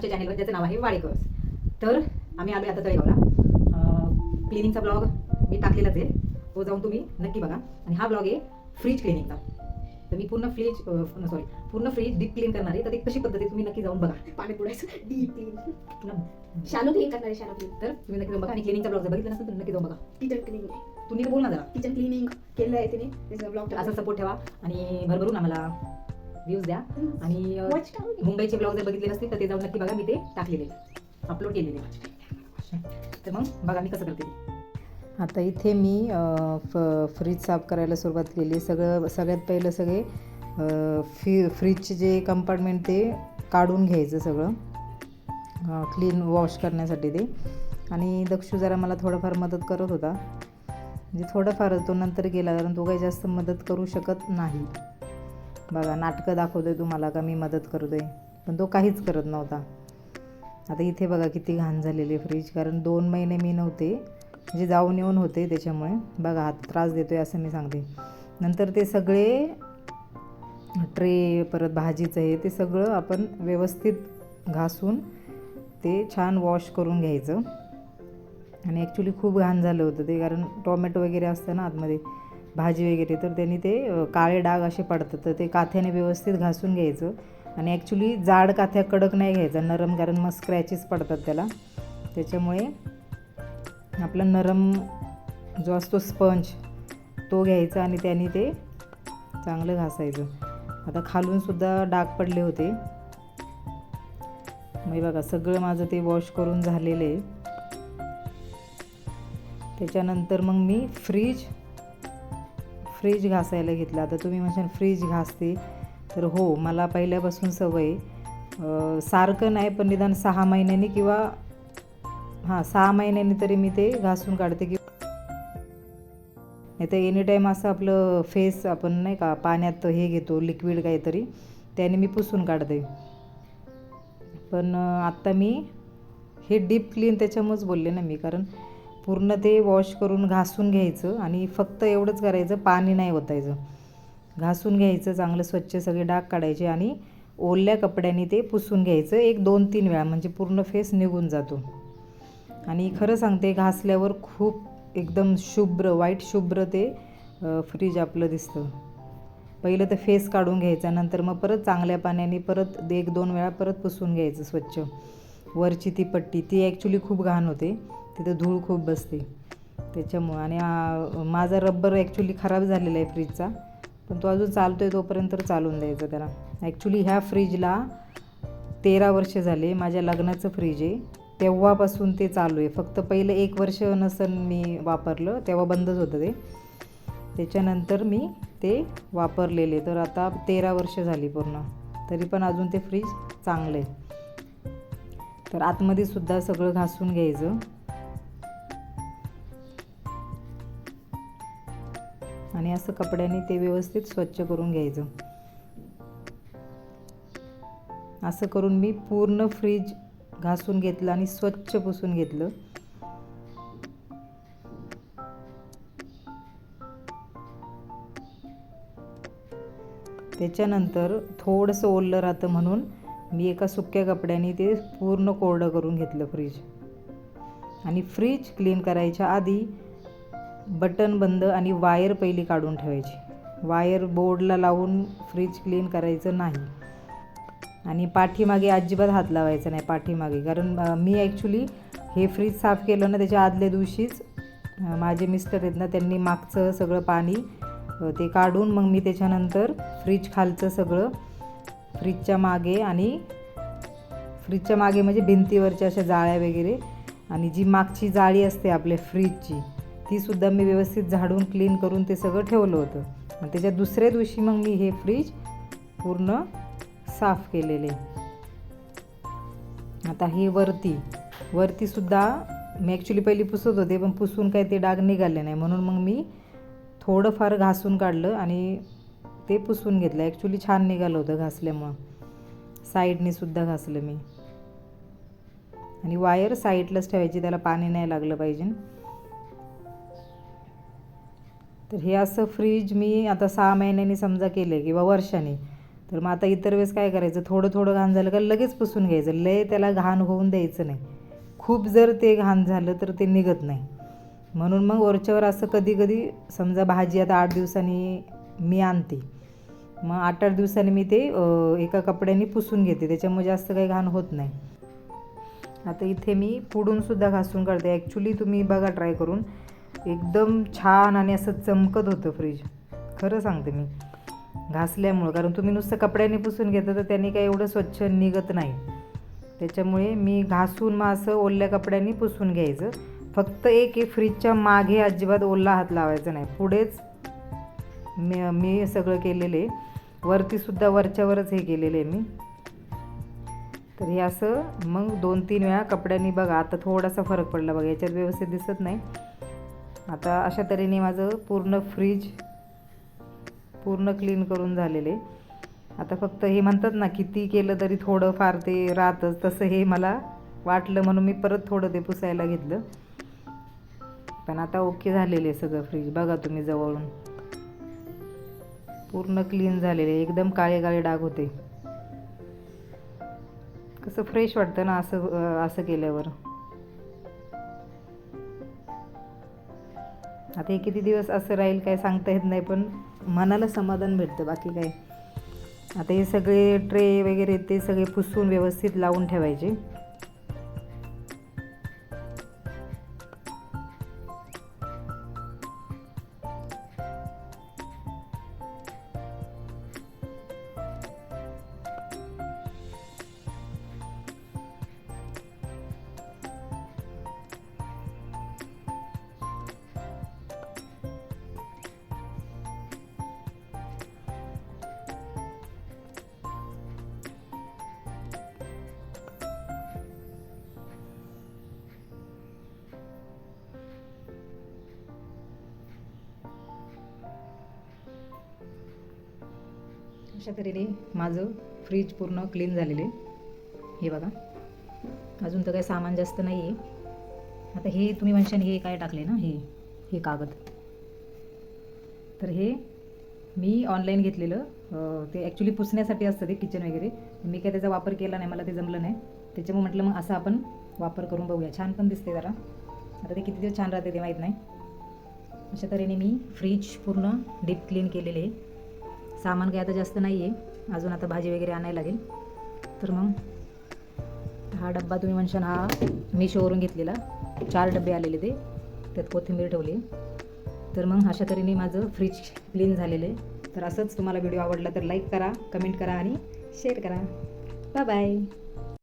आमच्या चॅनलवर ज्याचं नाव आहे वाडेकर्स तर आम्ही आलो आता तळेगावला. क्लिनिंगचा ब्लॉग मी टाकलेलाच आहे. तो जाऊन तुम्ही नक्की बघा. आणि हा ब्लॉग आहे फ्रीज क्लिनिंगचा तर मी पूर्ण फ्रीज सॉरी पूर्ण फ्रीज डीप क्लीन करणार आहे. तर ते कशी पद्धती तुम्ही नक्की जाऊन बघा. पाणी पुढायचं डीप क्लीन शालो क्लीन करणार आहे शालो क्लीन तर तुम्ही नक्की जाऊन बघा. आणि क्लिनिंगचा ब्लॉग जर बघितलं नसेल तर नक्की जाऊन बघा. किचन क्लीनिंग तुम्ही बोल ना जरा. किचन क्लिनिंग केलेलं आहे तिने. ब्लॉग असा सपोर्ट ठेवा. आणि भरभरून आम्हाला व्ह्यूज द्या. आणि. मुंबईचे ब्लॉग जर बघितले नसतील तर ते जाऊन नक्की बघा. मी ते टाकलेले. अपलोड केलेले. तर मग बघा मी कसं करते आता इथे मी फ फ्रीज साफ करायला सुरुवात केली. सगळं सगळ्यात पहिलं सगळे अ, फी फ्रीजचे जे कंपार्टमेंट ते काढून घ्यायचं सगळं. क्लीन वॉश करण्यासाठी ते. आणि दक्षू जरा मला थोडंफार मदत करत होता. म्हणजे थोडंफार तो नंतर गेला कारण तो काही जास्त मदत करू शकत नाही. बघा नाटकं दाखवतोय तुम्हाला का? मी मदत करतोय. पण तो काहीच करत नव्हता. आता इथे बघा किती घाण झालेली आहे फ्रीज कारण दोन महिने मी नव्हते. म्हणजे जाऊन येऊन होते त्याच्यामुळे. बघा हात त्रास देतोय असं मी सांगते. नंतर ते सगळे ट्रे परत भाजीचं हे ते सगळं आपण व्यवस्थित घासून ते छान वॉश करून घ्यायचं. आणि ॲक्च्युली खूप घाण झालं होतं ते. कारण टॉमॅटो वगैरे असतं ना आतमध्ये. भाजी वगैरे तर त्यांनी ते काळे डाग असे पडतात. तर ते काथ्याने व्यवस्थित घासून घ्यायचं. आणि ॲक्च्युली जाड काथ्या कडक नाही घ्यायचा. नरम कारण मग स्क्रॅचेस पडतात त्याला. त्याच्यामुळे आपला नरम जो असतो स्पंज तो घ्यायचा आणि त्याने ते चांगलं घासायचं. आता खालूनसुद्धा डाग पडले होते. मग बघा सगळं माझं ते वॉश करून झालेलं आहे. त्याच्यानंतर मग मी फ्रीज फ्रीज घासायला घेतला. तर तुम्ही म्हणजे फ्रीज घासते. तर हो मला पहिल्यापासून सवय सारखं नाही पण निदान सहा महिन्यांनी किंवा हां सहा महिन्यांनी तरी मी ते घासून काढते की नाही तर एनी टाईम असं आपलं फेस आपण नाही का पाण्यात हे घेतो लिक्विड काहीतरी त्याने मी पुसून काढते. पण आत्ता मी हे डीप क्लीन त्याच्यामुळेच बोलले ना मी कारण पूर्ण ते वॉश करून घासून घ्यायचं आणि फक्त एवढंच करायचं पाणी नाही ओतायचं. घासून घ्यायचं चांगलं स्वच्छ सगळे डाग काढायचे आणि ओल्या कपड्याने ते पुसून घ्यायचं एक दोन तीन वेळा म्हणजे पूर्ण फेस निघून जातो. आणि खरं सांगते घासल्यावर खूप एकदम शुभ्र वाईट शुभ्र ते फ्रीज आपलं दिसतं. पहिलं तर फेस काढून घ्यायचा नंतर मग परत चांगल्या पाण्याने परत एक दोन वेळा परत पुसून घ्यायचं स्वच्छ. वरची ती पट्टी ती ॲक्च्युली खूप घाण होते. तिथं धूळ खूप बसते. त्याच्यामुळं आणि माझा रब्बर ॲक्च्युली खराब झालेला आहे फ्रीजचा पण तो अजून चालतो आहे तोपर्यंत चालून द्यायचा त्याला. ॲक्च्युली ह्या फ्रीजला तेरा वर्ष झाले माझ्या लग्नाचं फ्रीज आहे. तेव्हापासून ते चालू आहे. फक्त पहिलं एक वर्ष नसन मी वापरलं तेव्हा बंदच होतं ते. त्याच्यानंतर मी ते वापरलेले. तर आता तेरा वर्ष झाली पूर्ण. तरी पण अजून ते फ्रीज चांगलं आहे. तर आतमध्ये सुद्धा सगळं घासून घ्यायचं. आणि असं कपड्याने ते व्यवस्थित स्वच्छ करून घ्यायचं. असं करून मी पूर्ण फ्रीज घासून घेतलं आणि स्वच्छ पुसून घेतलं. त्याच्यानंतर थोडंसं ओललं राहतं म्हणून मी एका सुक्या कपड्याने ते पूर्ण कोरडं करून घेतलं फ्रीज. आणि फ्रीज क्लीन करायच्या आधी बटन बंद आणि वायर पहिली काढून ठेवायची. वायर बोर्डला लावून फ्रीज क्लीन करायचं नाही. आणि पाठीमागे अजिबात हात लावायचा नाही पाठीमागे. कारण मी ॲक्च्युली हे फ्रीज साफ केलं ना त्याच्या आदल्या दिवशीच माझे मिस्टर आहेत ना त्यांनी मागचं सगळं पाणी ते काढून मग मी त्याच्यानंतर फ्रीज खालचं सगळं फ्रीजच्या मागे आणि फ्रीजच्या मागे म्हणजे भिंतीवरच्या अशा जाळ्या वगैरे आणि जी मागची जाळी असते आपल्या फ्रीजची तीसुद्धा मी व्यवस्थित झाडून क्लीन करून ते सगळं ठेवलं होतं. आणि त्याच्या दुसऱ्या दिवशी मग मी हे फ्रीज पूर्ण साफ केलेले. आता हे वरती वरतीसुद्धा मी ॲक्च्युली पहिली पुसत होते पण पुसून काही ते डाग निघाले नाही. म्हणून मग मी थोडंफार घासून काढलं आणि ते पुसून घेतलं. ॲक्च्युली छान निघालं होतं घासल्यामुळं. साईडने सुद्धा घासलं मी. आणि वायर साईडलाच ठेवायची त्याला पाणी नाही लागलं पाहिजे. तर हे असं फ्रीज मी आता सहा महिन्यांनी समजा केलं आहे किंवा वर्षाने. तर मग आता इतर वेळेस काय करायचं? थोडं थोडं घाण झालं का लगेच पुसून घ्यायचं. लय त्याला घाण होऊन द्यायचं नाही. खूप जर ते घाण झालं तर ते निघत नाही. म्हणून मग वरच्यावर असं कधी कधी समजा भाजी आता आठ दिवसांनी मी आणते. मग आठ आठ दिवसांनी मी ते एका कपड्याने पुसून घेते. त्याच्यामुळे जास्त काही घाण होत नाही. आता इथे मी पुडूनसुद्धा घासून काढते. ॲक्च्युली तुम्ही बघा ट्राय करून. एकदम छान आणि असं चमकत होतं फ्रीज खरं सांगते मी. घासल्यामुळं कारण तुम्ही नुसतं कपड्याने पुसून घेता तर त्याने काही एवढं स्वच्छ निघत नाही. त्याच्यामुळे मी घासून मग असं ओल्या कपड्यांनी पुसून घ्यायचं. फक्त एक हे फ्रीजच्या मागे अजिबात ओला हात लावायचा नाही. पुढेच मी मी सगळं केलेले. वरतीसुद्धा वरच्यावरच हे केलेलं आहे मी. तर हे असं मग दोन तीन वेळा कपड्यांनी बघा आता थोडासा फरक पडला बघा याच्यात व्यवस्थित दिसत नाही. आता अशा तऱ्हेने माझं पूर्ण फ्रीज पूर्ण क्लीन करून झालेले. आता फक्त हे म्हणतात ना किती केलं तरी थोडं फार ते राहतच. तसं हे मला वाटलं म्हणून मी परत थोडं ते पुसायला घेतलं. पण आता ओके झालेले आहे सगळं फ्रीज बघा तुम्ही जवळून. पूर्ण क्लीन झालेले एकदम काळे काळे डाग होते. कसं फ्रेश वाटतं ना असं असं केल्यावर. आता हे किती दिवस असं राहील काय सांगता येत नाही पण मनाला समाधान भेटतं बाकी काय. आता हे सगळे ट्रे वगैरे ते सगळे पुसून व्यवस्थित लावून ठेवायचे. अशा तऱ्हेने माझं फ्रीज पूर्ण क्लीन झालेले हे बघा. अजून तर काही सामान जास्त नाही आहे आता हे तुम्ही म्हणशान हे काय टाकले ना? हे हे कागद. तर हे मी ऑनलाईन घेतलेलं. ते ॲक्च्युली पुसण्यासाठी असतं ते किचन वगैरे. मी काय त्याचा वापर केला नाही मला ते जमलं नाही. त्याच्यामुळे म्हटलं मग असं आपण वापर करून बघूया. छान पण दिसते जरा. आता ते किती दिवस छान राहते ते माहीत नाही. अशा तऱ्हेने मी फ्रीज पूर्ण डीप क्लीन केलेले आहे. सामान काय आता जास्त नाही आहे अजून आता भाजी वगैरे आणायला लागेल. तर मग हा डब्बा तुम्ही म्हणशान हा मी शोवरून घेतलेला. चार डबे आलेले ते. त्यात कोथिंबीर ठेवली. तर मग अशा तऱ्हेने माझं फ्रीज क्लीन झालेलं आहे. तर असंच तुम्हाला व्हिडिओ आवडला तर लाईक करा कमेंट करा आणि शेअर करा. Bye bye